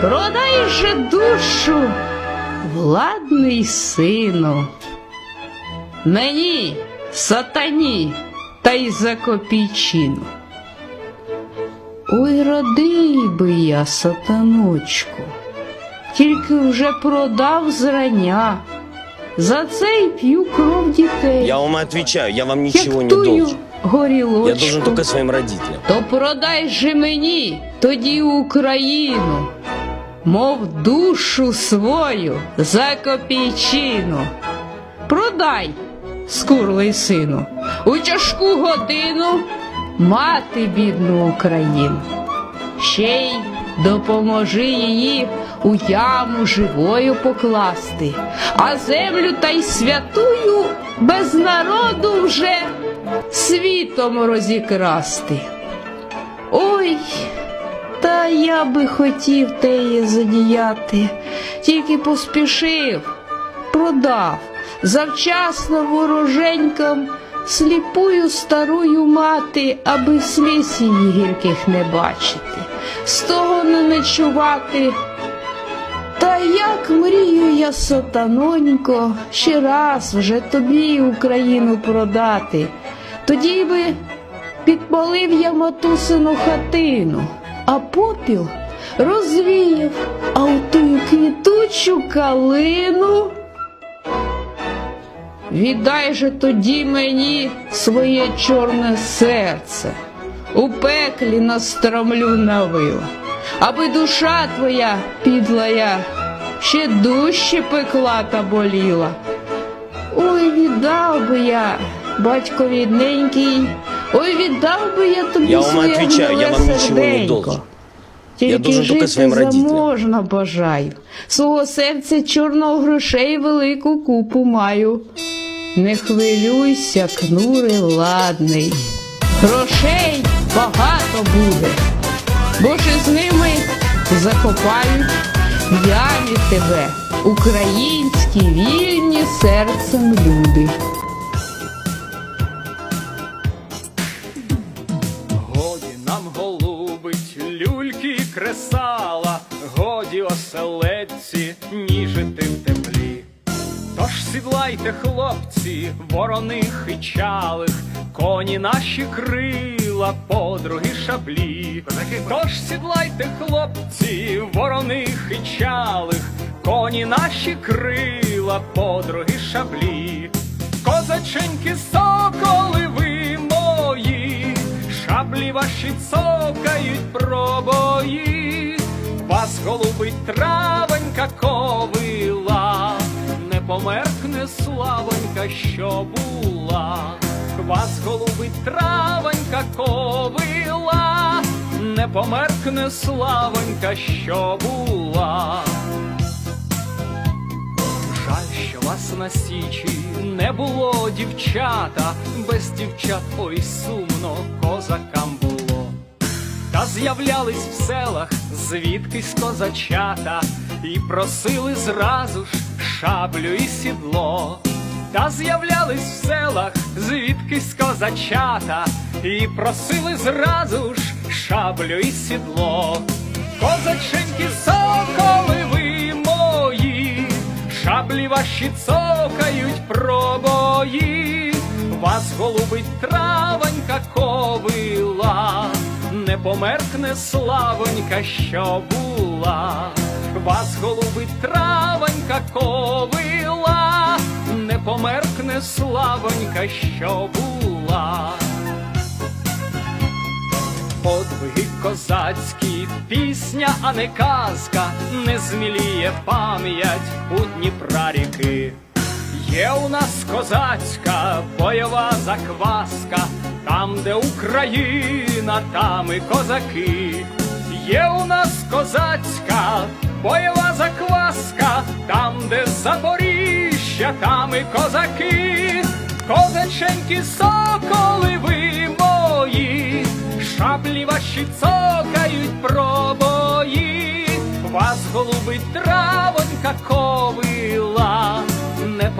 продай же душу, владний сину. Мені, сатані, та й за копійчину. Ой, родий би я, сатаночку, тільки вже продав зрання. За це й п'ю кров дітей. Я вам отвечаю, я вам ничего Як не должен. горілочку. Я должен только своим родителям. То продай же мені тоді Україну, мов душу свою за копійчину. Продай, скурлий сину, у тяжку годину мати бідну Україну. Ще й допоможи її у яму живою покласти, а землю та й святую без народу вже світом розікрасти. Ой, та я би хотів теє задіяти, тільки поспішив, продав. Завчасно вороженькам сліпую старую мати, аби сліз її гірких не бачити, з того не ночувати. Та як мрію я, сатанонько, ще раз вже тобі Україну продати, тоді би підпалив я матусину хатину, а попіл розвіяв, а у тую квітучу калину. Віддай же тоді мені своє чорне серце, у пеклі настромлю на вила, аби душа твоя підлая ще дужче пекла та боліла. Ой, віддав би я, батько рідненький, ой, віддав би я тобі Я вам своє отвечаю, я гниле вам ничего не серденько. должен. Тільки Я должен жити только своим родителям. заможно бажаю. Свого серця чорного грошей велику купу маю. Не хвилюйся, кнури ладний. Грошей багато буде, бо ж із ними закопають в ямі тебе, українські вільні серцем люди. Люльки кресала, годі оселедці ніжити в теплі. Тож сідлайте, хлопці, вороних і чалих, коні наші крила, подруги шаблі. Тож сідлайте, хлопці, вороних і чалих, коні наші крила, подруги шаблі. Козаченьки, соколи ви мої, шаблі ваші цокають пробої, голубить травонька ковила, не померкне славонька, що була, вас голубить травонька ковила, не померкне славонька, що була. Жаль, що вас на січі не було дівчата, без дівчат ой сумно козакам було. З'являлись в селах звідкись козачата, і просили зразу ж шаблю і сідло. Та з'являлись в селах звідкись козачата, і просили зразу ж шаблю і сідло. Козаченьки, соколи ви мої, шаблі ваші цокають пробої, вас голубить травонька ковила, не померкне славонька, що була, вас голубить травонька ковила, не померкне славонька, що була. Подвиги козацькі, пісня, а не казка, не зміліє пам'ять у Дніпра ріки. Є у нас козацька бойова закваска, там, де Україна, там і козаки. Є у нас козацька бойова закваска, там, де Запоріжжя, там і козаки. Козаченькі соколи ви мої, шаблі ваші цокають пробої, вас голубить травонька ковила, не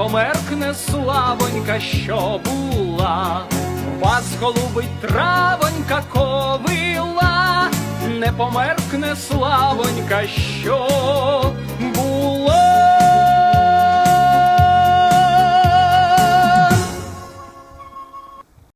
померкне славонька, що була, вас голубить травонька ковила, не померкне славонька, що